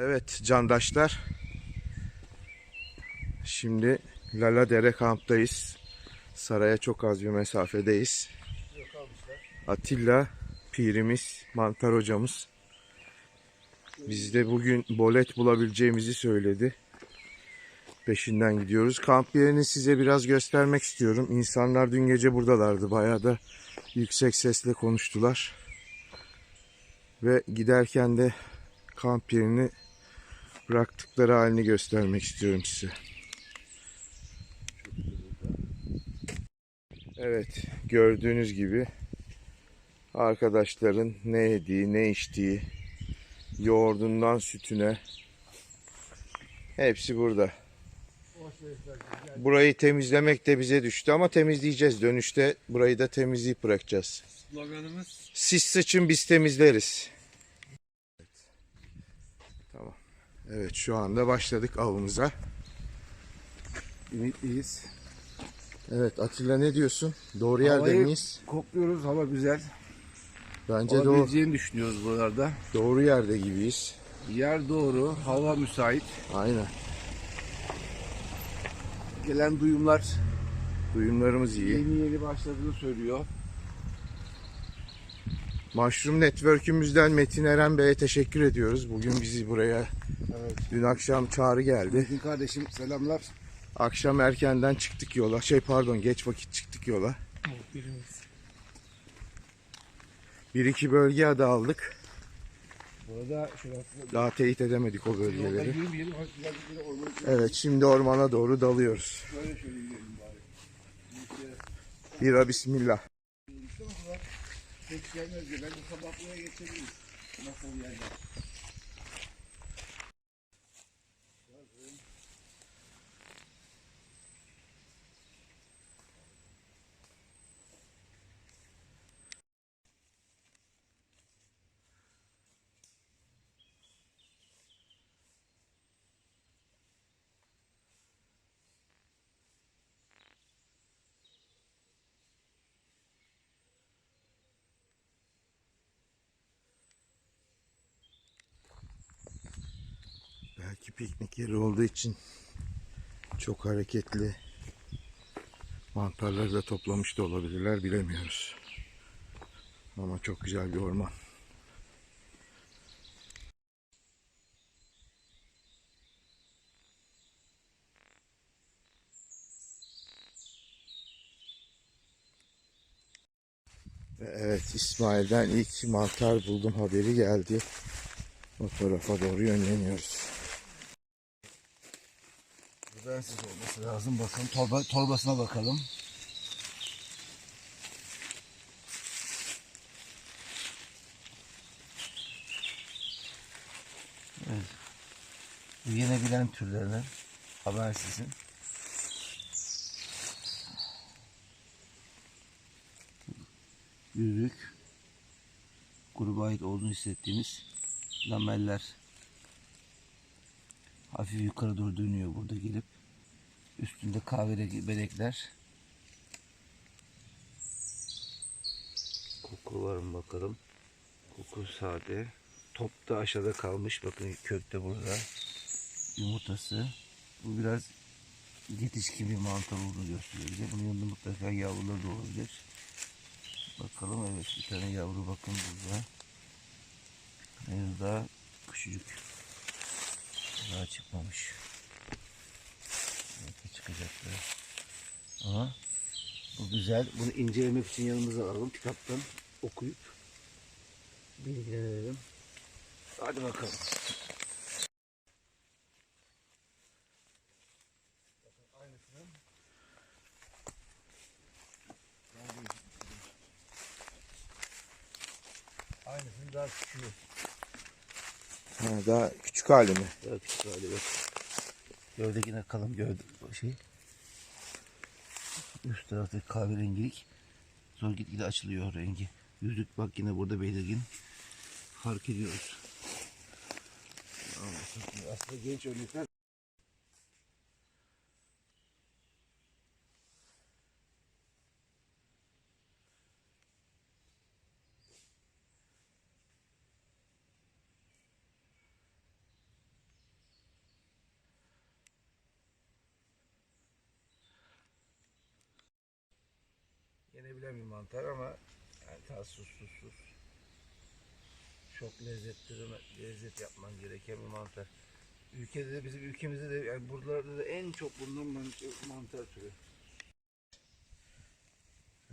Evet candaşlar. Şimdi Lala Dere kamptayız. Saraya çok az bir mesafedeyiz. Atilla pirimiz, mantar hocamız. Biz de bugün bolet bulabileceğimizi söyledi. Peşinden gidiyoruz. Kamp yerini size biraz göstermek istiyorum. İnsanlar dün gece buradalardı. Bayağı da yüksek sesle konuştular. Ve giderken de kamp yerini bıraktıkları halini göstermek istiyorum size. Evet, gördüğünüz gibi arkadaşların ne yediği, ne içtiği, yoğurdundan sütüne hepsi burada. Burayı temizlemek de bize düştü ama temizleyeceğiz. Dönüşte burayı da temizleyip bırakacağız. Sloganımız Siz sıçın biz temizleriz. Tamam. Evet şu anda başladık avımıza. ümitliyiz. Evet Atilla ne diyorsun? Doğru yerde Havayı miyiz? Kokluyoruz hava güzel. Bence doğru, Olabileceğini düşünüyoruz buralarda. doğru yerde gibiyiz. Yer doğru, hava müsait. Aynen. Gelen duyumlar Duyumlarımız iyi. yeni yeni başladığını söylüyor. Mushroom Network'ümüzden Metin Eren Bey'e teşekkür ediyoruz. Bugün bizi buraya Evet. dün akşam çağrı geldi. Metin kardeşim selamlar. Akşam erkenden çıktık yola. Şey pardon geç vakit çıktık yola. Bir iki bölge adı aldık. Burada şurası. Daha teyit edemedik o bölgeleri. Evet şimdi ormana doğru dalıyoruz. Bira bismillah. Pek gelmez diye. Bence sabah buraya geçebiliriz. Nasıl yerler? Belki piknik yeri olduğu için çok hareketli mantarları da toplamış da olabilirler bilemiyoruz. Ama çok güzel bir orman. Ve Evet İsmail'den ilk mantar buldum haberi geldi. O tarafa doğru yönleniyoruz. Güvensiz olması lazım. Bakın torba, torbasına bakalım. Evet. Bu yenebilen türlerden habersizin. Yüzük. Gruba ait olduğunu hissettiğimiz lameller hafif yukarı doğru dönüyor burada gelip. Üstünde kahverengi benekler. Koku var mı bakalım. Koku sade. Top da aşağıda kalmış. Bakın kökte burada. Yumurtası. Bu biraz yetişkin bir mantar olduğunu gösteriyor bize. Bunun yanında mutlaka yavruları da olabilir. Bakalım evet bir tane yavru bakın burada. Henüz daha küçücük. Daha çıkmamış. Belki çıkacaklar. Ama bu güzel. Bunu incelemek için yanımıza alalım. Kitaptan okuyup bilgilenelim. Hadi bakalım. Aynısını daha küçüğü. Ha, daha küçük hali mi? Daha küçük hali bak. Gövdekine kalın gövde şey. Üst taraftaki kahverengilik zor gitgide açılıyor rengi. Yüzük bak yine burada belirgin. Fark ediyoruz. Aslında genç örnekler Yenebilen bir mantar ama yani tatsız tuzsuz. Çok lezzetli lezzet yapman gereken bir mantar. Ülkede de bizim ülkemizde de yani buralarda da en çok bulunan man- mantar türü.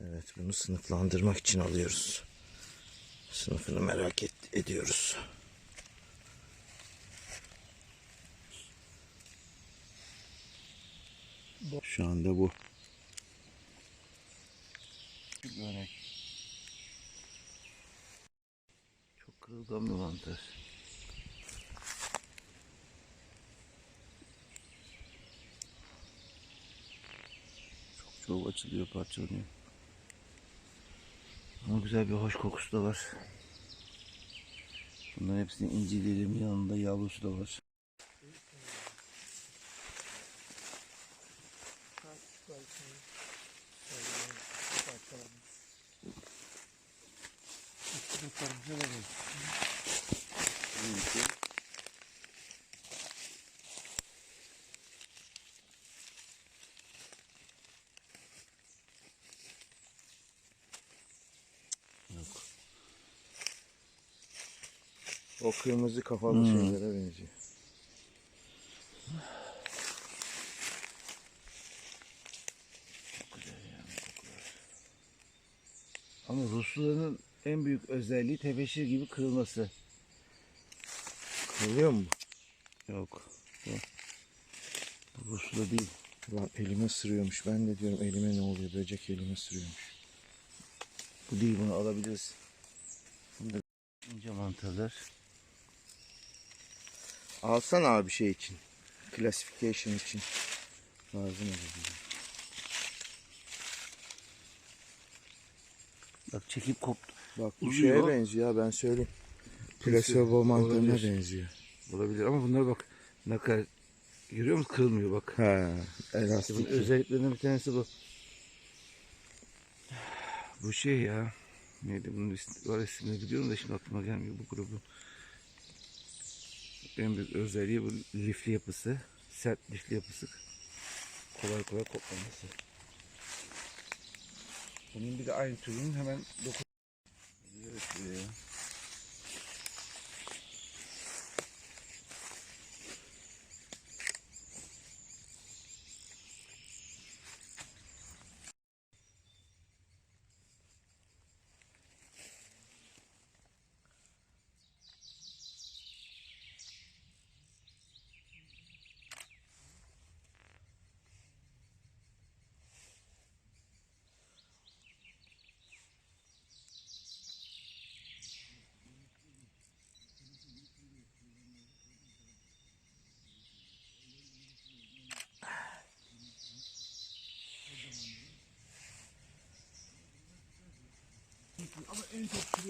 Evet bunu sınıflandırmak için alıyoruz. Sınıfını merak et- ediyoruz. Şu anda bu. Küçük örnek. Çok kırılgan bir mantar. Çok çok açılıyor, parçalanıyor. Ama güzel bir hoş kokusu da var. Bunların hepsinin incilerim yanında yavrusu da var. O kırmızı kafalı Hmm. şeylere benziyor. Ama Rusluların en büyük özelliği tebeşir gibi kırılması. Kırılıyor mu? Yok. Bu, Ruslu değil. Lan elime sırıyormuş. Ben de diyorum elime ne oluyor? Böcek elime sırıyormuş. Bu değil bunu alabiliriz. Bunda ince mantarlar. Alsana abi şey için. Classification için. Lazım olur. Bak çekip koptu. Bak bu Uyuyor. şeye benziyor ya ben söyleyeyim. Plasebo olabilir. benziyor. Olabilir ama bunlar bak ne kadar görüyor musun kırılmıyor bak. Ha, İşte bunun elastik. özelliklerinden bir tanesi bu. Bu şey ya. Neydi bunun ismi, var ismini biliyorum da şimdi aklıma gelmiyor bu grubun. En büyük özelliği bu lifli yapısı. Sert lifli yapısı. Kolay kolay kopmaması. Bunun bir de aynı türünün hemen dokun... Evet,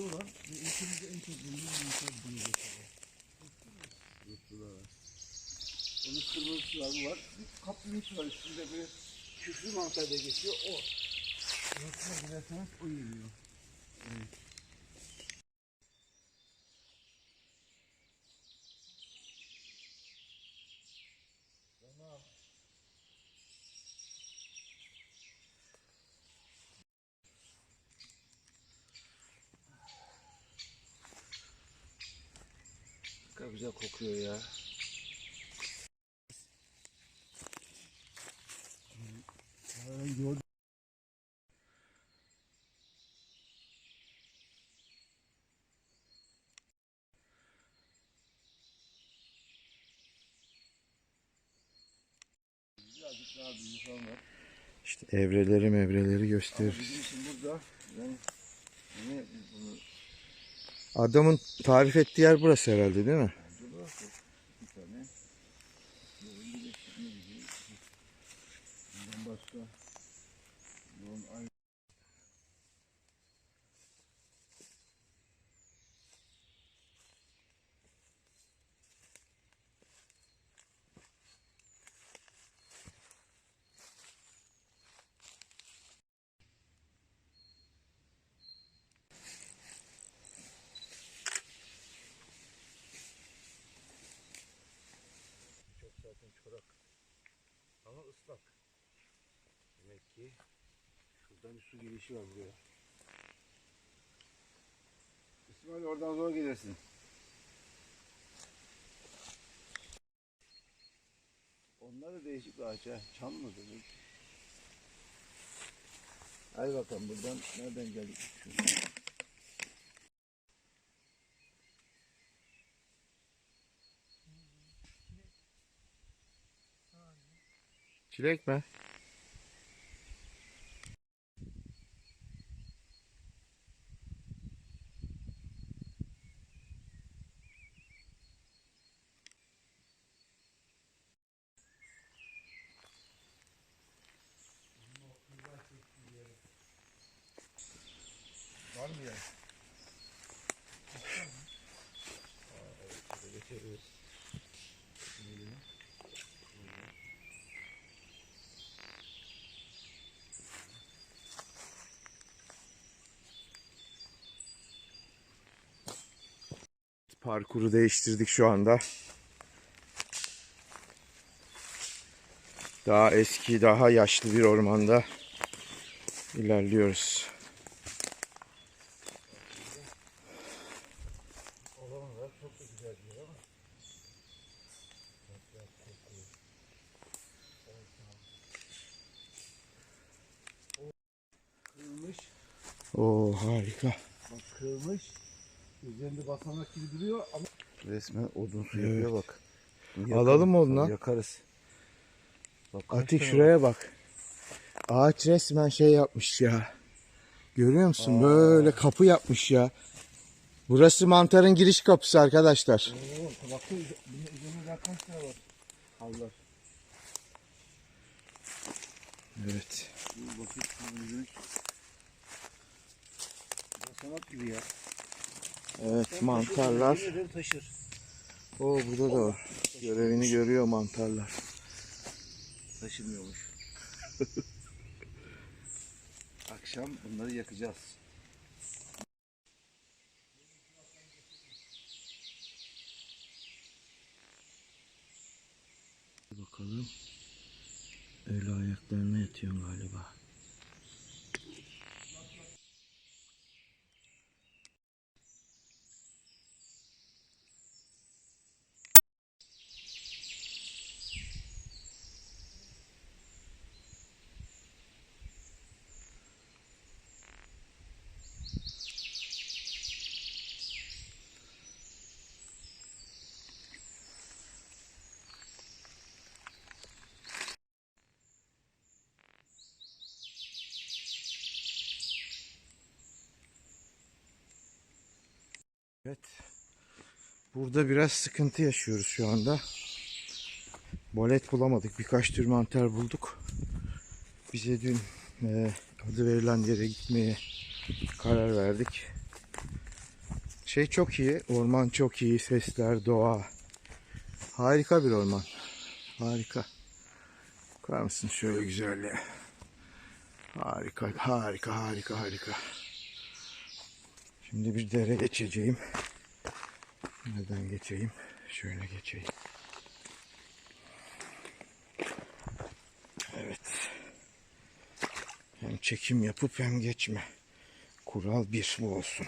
olan ve ülkemizde en çok bulunan mantar bunu Onun kırmızı var. Bir kaplısı var üstünde böyle küflü mantar da geçiyor. O. Yoksa girerseniz o geliyor. Ne kadar kokuyor ya. İşte evreleri mevreleri gösterir. Adamın tarif ettiği yer burası herhalde değil mi? bence burası bir tane yolun birleştirme gibi. Bundan başka yolun aynı çok zaten çorak ama ıslak. Demek ki şurada Buradan bir su girişi var buraya. İsmail oradan zor gelirsin. Onlar da değişik ağaç ha. Çam mı demek? Hadi bakalım buradan nereden geldik? Çilek mi? Var mı ya? Parkuru değiştirdik şu anda. Daha eski, daha yaşlı bir ormanda ilerliyoruz. Oo harika. Bak kırılmış. Üzerinde basamak gibi duruyor ama resmen odun su yapıyor bak. Bunu Alalım mı? Yakarız. Bak, Atik şuraya bak. Ağaç resmen şey yapmış ya. Görüyor musun? Böyle kapı yapmış ya. Burası mantarın giriş kapısı arkadaşlar. bunun üzerinde kaç tane var? Allah. Evet. Basamak gibi ya. Evet mantarlar. Ederim taşır. Oo burada da var. Görevini görüyor mantarlar. Taşımıyormuş. Akşam bunları yakacağız. Bakalım. Öyle ayaklarına yatıyor galiba. Evet. Burada biraz sıkıntı yaşıyoruz şu anda. Bolet bulamadık. Birkaç tür mantar bulduk. Bize dün e, adı verilen yere gitmeye karar verdik. Şey çok iyi. Orman çok iyi. Sesler, doğa. Harika bir orman. Harika. Bakar mısın şöyle güzelliğe? Harika, harika, harika, harika. Şimdi bir dere geçeceğim. Nereden geçeyim? Şöyle geçeyim. Evet. Hem çekim yapıp hem geçme. Kural bir bu olsun.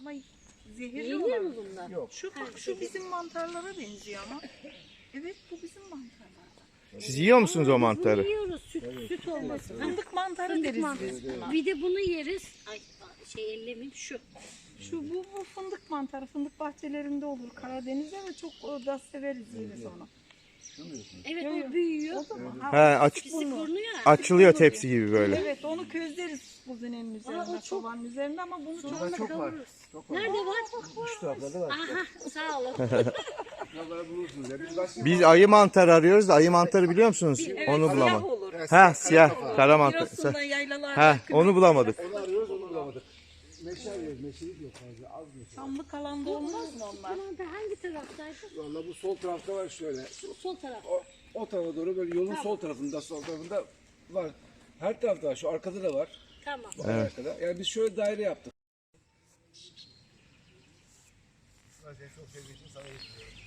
Ama zehirli Yeniyor olan. mu bunlar? Yok. Şu bak şu bizim mantarlara benziyor ama. Evet bu bizim mantarlar. Siz yiyor musunuz o mantarı? Bunu yiyoruz süt, süt olmasın. Fındık mantarı Fındık deriz mantarı. biz buna. Bir de bunu yeriz. Ay şey ellemeyeyim şu. Şu bu, bu fındık mantarı fındık bahçelerinde olur Karadeniz'de ve çok o da severiz yeriz onu. Evet o büyüyor. He Ha, aç, ya. açılıyor tepsi gibi böyle. Evet onu közleriz kuzinenin üzerinde, o çok- sobanın üzerinde ama bunu çok Sonra çok var. kavururuz. Çok var. Nerede var? Şu taraflarda var. Aha sağ olun. Şuraları bulursunuz ya. Biz başka Biz ayı mantarı arıyoruz da ayı mantarı biliyor musunuz? Evet, Onu siyah bulamadık. olur. Ha siyah kara mantar. Giresun'da yaylalarda. Ha onu bulamadık. Meşer yok, meşelik yok fazla. Az meşer. Çamlık alanda olmaz mı onlar? Tamam da hangi taraftaydı? Valla bu sol tarafta var şöyle. Şu sol taraf. O, o tarafa doğru böyle yolun sol tarafında, sol tarafında var. Her tarafta var. Şu arkada da var. Tamam. Bu arkada. Yani biz şöyle daire yaptık. Seni çok sevdiğim için sana getiriyorum.